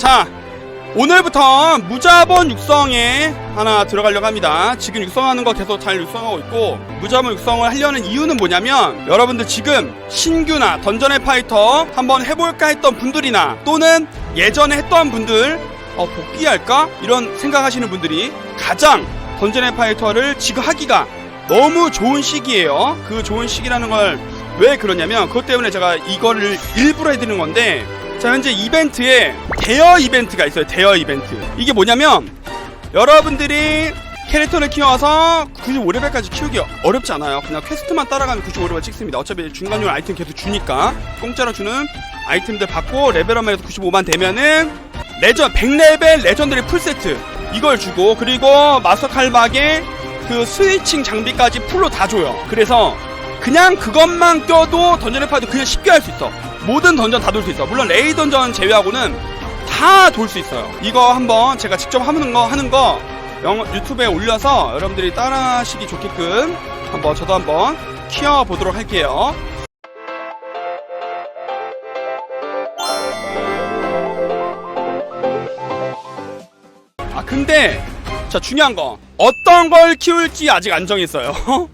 자 오늘부터 무자본 육성에 하나 들어가려고 합니다 지금 육성하는 거 계속 잘 육성하고 있고 무자본 육성을 하려는 이유는 뭐냐면 여러분들 지금 신규나 던전의 파이터 한번 해볼까 했던 분들이나 또는 예전에 했던 분들 어, 복귀할까? 이런 생각하시는 분들이 가장 던전의 파이터를 지금 하기가 너무 좋은 시기예요 그 좋은 시기라는 걸 왜 그러냐면 그것 때문에 제가 이거를 일부러 해드리는 건데 자 현재 이벤트에 대여 이벤트가 있어요 대여 이벤트. 이게 뭐냐면 여러분들이 캐릭터를 키워서 95레벨까지 키우기 어렵지 않아요. 그냥 퀘스트만 따라가면 95레벨 찍습니다. 어차피 중간용 아이템 계속 주니까. 공짜로 주는 아이템들 받고 레벨업만 해서 95만 되면은 레전 100레벨 레전드리 풀세트 이걸 주고 그리고 마스터 칼박에 그 스위칭 장비까지 풀로 다 줘요. 그래서 그냥 그것만 껴도 던전의 파도 그냥 쉽게 할 수 있어 모든 던전 다 돌 수 있어. 물론 레이 던전 제외하고는 다 돌 수 있어요. 이거 한번 제가 직접 하는 거 하는 거 영, 유튜브에 올려서 여러분들이 따라하시기 좋게끔 한번 저도 한번 키워 보도록 할게요. 아 근데 자 중요한 거. 어떤 걸 키울지 아직 안 정했어요.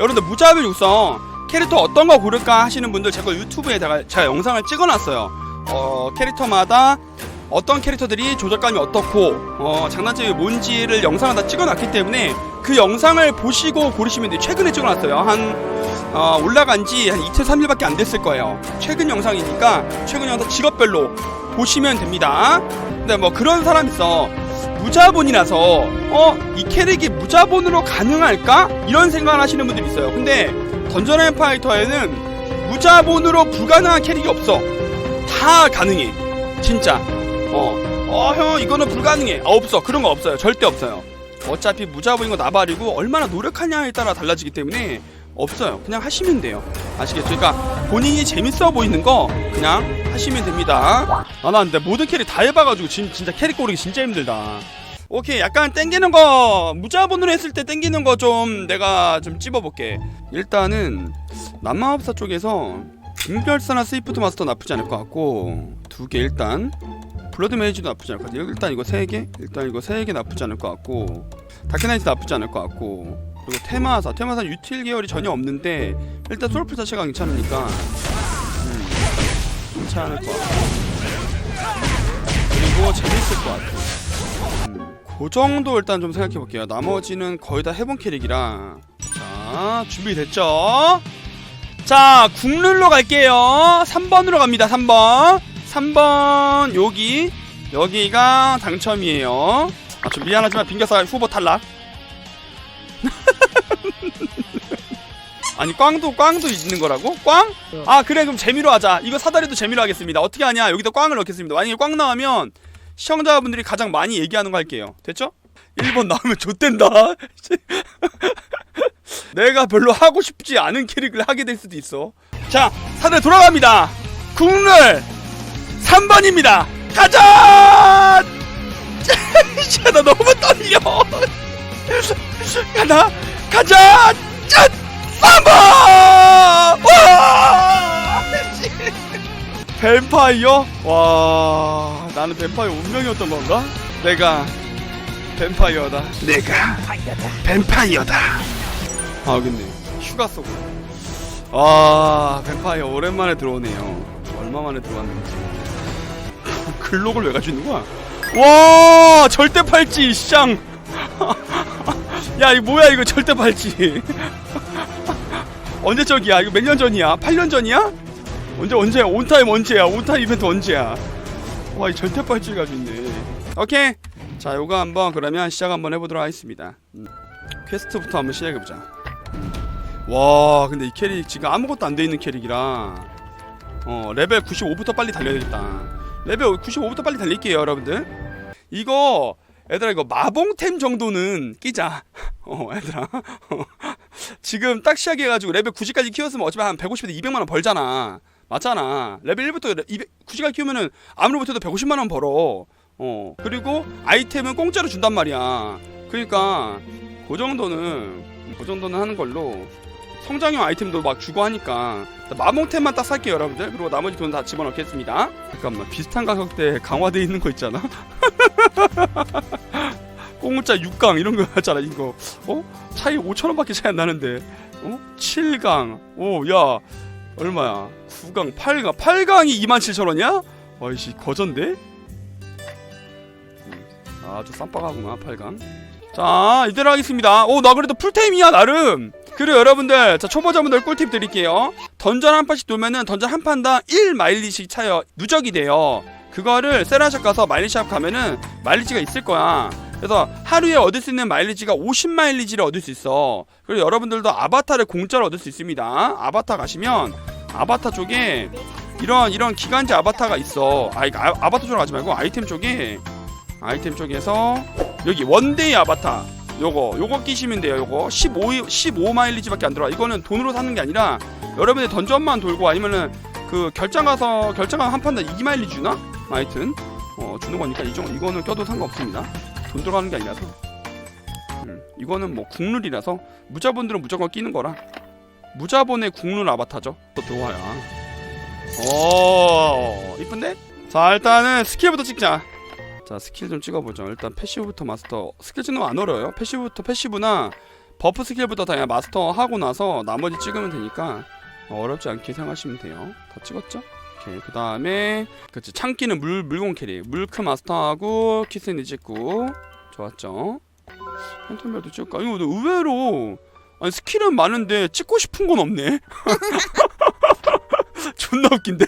여러분들 무자bil 육성 캐릭터 어떤 거 고를까 하시는 분들 제가 유튜브에다가 제가 영상을 찍어놨어요. 어 캐릭터마다 어떤 캐릭터들이 조작감이 어떻고 어 장단점이 뭔지를 영상을 다 찍어놨기 때문에 그 영상을 보시고 고르시면 돼요. 최근에 찍어놨어요. 한 어, 올라간 지 한 이틀 3일밖에 안 됐을 거예요. 최근 영상이니까 최근 영상 직업별로 보시면 됩니다. 근데 뭐 그런 사람 있어. 무자본이라서 어 이 캐릭이 무자본으로 가능할까? 이런 생각을 하시는 분들이 있어요. 근데 던전 앤 파이터에는 무자본으로 불가능한 캐릭이 없어. 다 가능해. 진짜. 어 어 형 이거는 불가능해. 아, 없어. 그런 거 없어요. 절대 없어요. 어차피 무자본인 거 나발이고 얼마나 노력하냐에 따라 달라지기 때문에 없어요. 그냥 하시면 돼요. 아시겠죠? 그러니까 본인이 재밌어 보이는 거 그냥 하시면 됩니다. 아 나 근데 모든 캐릭 다 해봐가지고 진, 진짜 캐릭 고르기 진짜 힘들다 오케이 약간 땡기는 거 무자본으로 했을 때 땡기는 거 좀 내가 좀 찝어볼게. 일단은 남마법사 쪽에서 빙별사나 스위프트 마스터 나쁘지 않을 것 같고 두 개 일단 블러드 메이지도 나쁘지 않을 것 같아요. 일단 이거 세개? 일단 이거 세 개 나쁘지 않을 것 같고 다크나이트 나쁘지 않을 것 같고 그리고 테마사. 테마사 유틸 계열이 전혀 없는데 일단 솔프 자체가 괜찮으니까 음, 괜찮을 것 같고 그리고 재밌을 것 음, 그 정도 일단 좀 생각해 볼게요. 나머지는 거의 다 해본 캐릭이라. 자 준비됐죠? 자 국룰로 갈게요. 3번으로 갑니다 3번. 3번 여기. 여기가 당첨이에요. 아, 좀 미안하지만 빙겨사 후보 탈락. 아니 꽝도 꽝도 있는 거라고? 꽝? 아 그래 그럼 재미로 하자. 이거 사다리도 재미로 하겠습니다. 어떻게 하냐? 여기다 꽝을 넣겠습니다. 만약에 꽝 나오면 시청자분들이 가장 많이 얘기하는 거 할게요. 됐죠? 1번 나오면 좆된다. 내가 별로 하고 싶지 않은 캐릭을 하게 될 수도 있어. 자 사다리 돌아갑니다. 국룰 3번입니다. 가자! 나 너무 떨려. 가나 가자! 짠! 3번! 와! 씨. 뱀파이어? 와 나는 뱀파이어 운명이었던 건가 내가 뱀파이어다 내가 뱀파이어다 아 여기 있네 휴가 쏘고 아 뱀파이어 오랜만에 들어오네요 얼마 만에 들어왔는지 글록을 왜 가지고 있는 거야 와 절대 팔찌 쌍 야, 이 뭐야 이거 절대 팔찌. 언제 적이야? 이거 몇 년 전이야? 8년 전이야? 언제 언제야? 온타임 언제야? 온타임 이벤트 언제야? 와, 이 절대 팔찌 가지고 있네. 오케이. 자, 요거 한번 그러면 시작 한번 해보도록 하겠습니다. 음. 퀘스트부터 한번 시작해보자. 음. 와, 근데 이 캐릭 지금 아무것도 안 돼 있는 캐릭이라 어 레벨 95부터 빨리 달려야겠다. 레벨 95부터 빨리 달릴게요, 여러분들. 이거 얘들아 이거 마봉템 정도는 끼자 어 얘들아 지금 딱 시작해가지고 레벨 90까지 키웠으면 어차피 한 150에서 200만원 벌잖아 맞잖아. 레벨 1부터 200, 90까지 키우면은 아무리 못해도 150만 원 벌어. 어. 그리고 아이템은 공짜로 준단 말이야. 그러니까 그 정도는 그 정도는 하는 걸로 성장형 아이템도 막 주고 하니까 마몽템만 딱 살게요 여러분들. 그리고 나머지 돈 다 집어넣겠습니다. 잠깐만 비슷한 가격대에 강화돼 있는 거 있잖아. 공짜 6강 이런 거 하잖아 이거. 어? 차이 5천원밖에 차이 안 나는데. 어? 7강. 오야 얼마야? 9강 8강 8강이 27,000원이야? 어이씨 거전데? 음, 아주 쌈박하구나 8강. 자 이대로 하겠습니다. 오 나 그래도 풀타임이야 나름. 그리고 여러분들 자 초보자분들 꿀팁 드릴게요. 던전 한 판씩 돌면은 던전 한 판당 1마일리씩 차요 누적이 돼요. 그거를 세라샵 가서 마일리샵 가면은 마일리지가 있을 거야 그래서 하루에 얻을 수 있는 마일리지가 50마일리지를 얻을 수 있어. 그리고 여러분들도 아바타를 공짜로 얻을 수 있습니다. 아바타 가시면 아바타 쪽에 이런 이런 기간제 아바타가 있어. 아 이거 아, 아바타 쪽으로 가지 말고 아이템 쪽에 아이템 쪽에서 여기 원데이 아바타. 요거 요거 끼시면 돼요 요거. 15 15 마일리지밖에 안 들어 이거는 돈으로 사는 게 아니라 여러분의 던전만 돌고 아니면은 그 결장 가서 결장 가한 판당 2 마일리지 주나? 하여튼 어 주는 거니까 이 정도 이거는 껴도 상관없습니다 돈 들어가는 게 아니라서. 음, 이거는 뭐 국룰이라서 무자본들은 무조건 끼는 거라 무자본의 국룰 아바타죠. 또 들어와야. 오 이쁜데? 자 일단은 스킬부터 찍자. 자 스킬 좀 찍어보죠. 일단 패시브부터 마스터. 스킬 찍는 거 안 어려워요. 패시브부터 패시브나 버프 스킬부터 다 그냥 마스터 하고 나서 나머지 찍으면 되니까 어, 어렵지 않게 생각하시면 돼요. 다 찍었죠? 오케이 그 다음에 그치 창기는 물 물공 캐리 물크 마스터하고 키스니 찍고 좋았죠 팬텀별도 찍을까 이거 의외로 아니 스킬은 많은데 찍고 싶은 건 없네 존나 웃긴데?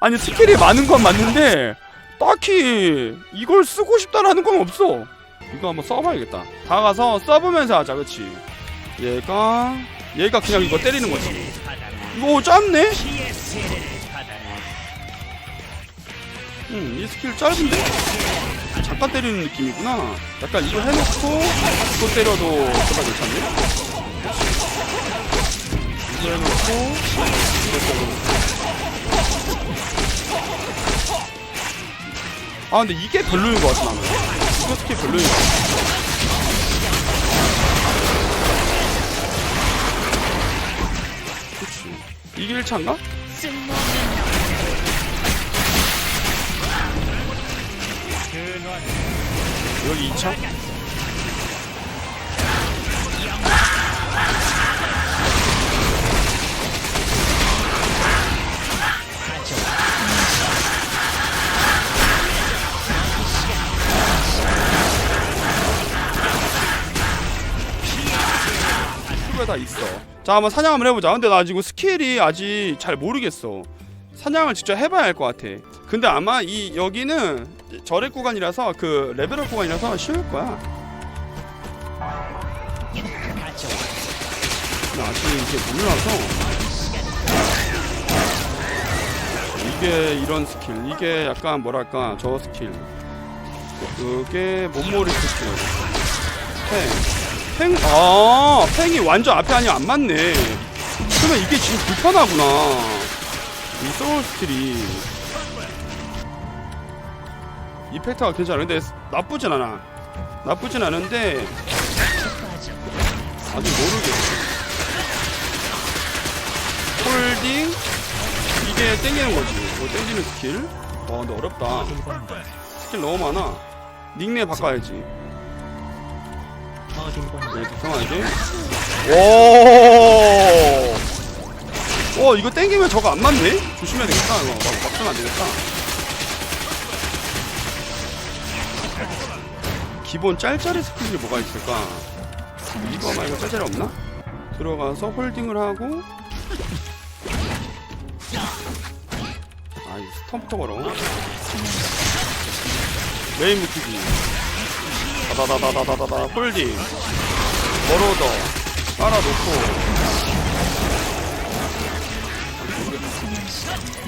아니 스킬이 많은 건 맞는데 딱히 이걸 쓰고 싶다라는 건 없어. 이거 한번 써봐야겠다. 다 가서 써보면서 하자, 그렇지? 얘가 얘가 그냥 이거 때리는 거지. 이거 짧네? 음, 이 스킬 짧은데? 잠깐 때리는 느낌이구나. 약간 이거 해놓고 또 때려도 정말 괜찮네. 이거 해놓고 이거 때려도. 아 근데 이게 별로인 것 같아 나는 이거 스킬 별로인 것 같아 그치 이게 1차인가? 여기 2차? 수가 다 있어. 자, 한번 사냥 한번 해보자. 근데 나 지금 스킬이 아직 잘 모르겠어. 사냥을 직접 해봐야 할 것 같아. 근데 아마 이 여기는 절액 구간이라서 그 레벨업 구간이라서 쉬울 거야. 나 아직 이게 몰라서 이게 이런 스킬, 이게 약간 뭐랄까 저 스킬, 그게 몸머리 스킬. 네. 팽, 아, 팽이 완전 앞에 아니면 안 맞네. 그러면 이게 지금 불편하구나. 이 소울 스킬이. 이펙트가 괜찮아. 근데 나쁘진 않아. 나쁘진 않은데, 아직 모르겠어. 홀딩, 이게 땡기는 거지. 뭐 땡기는 스킬. 와, 근데 어렵다. 스킬 너무 많아. 닉네임 바꿔야지. 네, 죄송하지. 오. 어, 이거 땡기면 저거 안 맞네? 조심해야 되겠다. 이거 막, 막 쓰면 안 되겠다. 기본 짤짤이 스킬이 뭐가 있을까? 이거 말고 짤짤이 없나? 들어가서 홀딩을 하고 아, 이 스톰부터 걸어. 메인 무티기. 다다다다다다다 홀딩 버로더 깔아놓고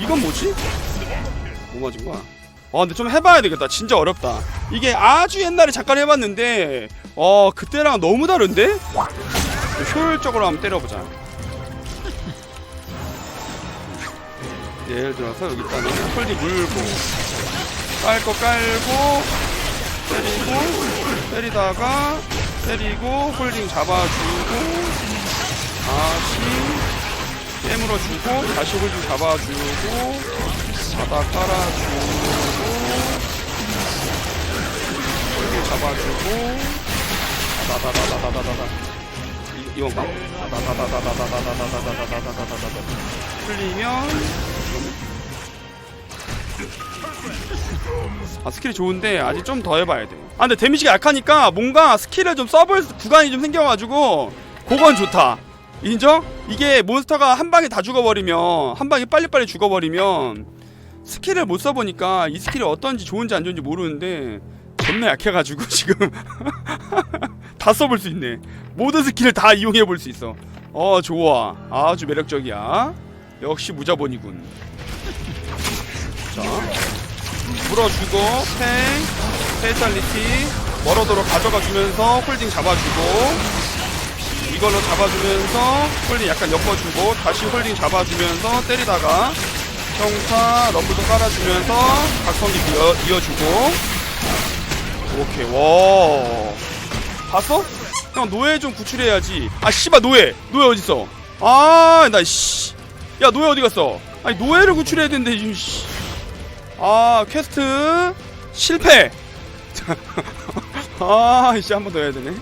이건 뭐지? 뭐 맞은 거야? 아 근데 좀 해봐야 되겠다. 진짜 어렵다. 이게 아주 옛날에 잠깐 해봤는데 어 그때랑 너무 다른데? 효율적으로 한번 때려보자. 예를 들어서 여기 있다는 홀딩 물고 깔 거 깔고 때리고 때리다가 때리고 홀딩 잡아주고 다시 깨물어 주고 다시 홀좀 잡아주고 바닥 깔아주고 잡아주고. 다다다다다다다다 이- 이건 봐 다다다다다다다다다다다다다다다다다 풀리면 아 스킬이 좋은데 아직 좀 더 해봐야 돼요 아 근데 데미지가 약하니까 뭔가 스킬을 좀 써볼 구간이 좀 생겨가지고 그건 좋다 인정? 이게 몬스터가 한 방에 다 죽어버리면 한 방에 빨리빨리 죽어버리면 스킬을 못 써보니까 이 스킬이 어떤지 좋은지 안 좋은지 모르는데 겁나 약해가지고 지금. 다 써볼 수 있네. 모든 스킬을 다 이용해 볼 수 있어. 어 좋아. 아주 매력적이야. 역시 무자본이군. 자 물어주고 팽 페이탈리티 멀어도로 가져가 주면서 홀딩 잡아주고 이걸로 잡아주면서 홀딩 약간 엮어주고 다시 홀딩 잡아주면서 때리다가 평타 럼블도 깔아주면서 각성기 이어, 이어주고 오케이 와 봤어? 형 노예 좀 구출해야지. 아 씨발 노예. 노예 어딨어? 아나씨야 노예 어디 갔어? 아니 노예를 구출해야 되는데 씨. 아 퀘스트 실패. 아 이제 한번 더 해야 되네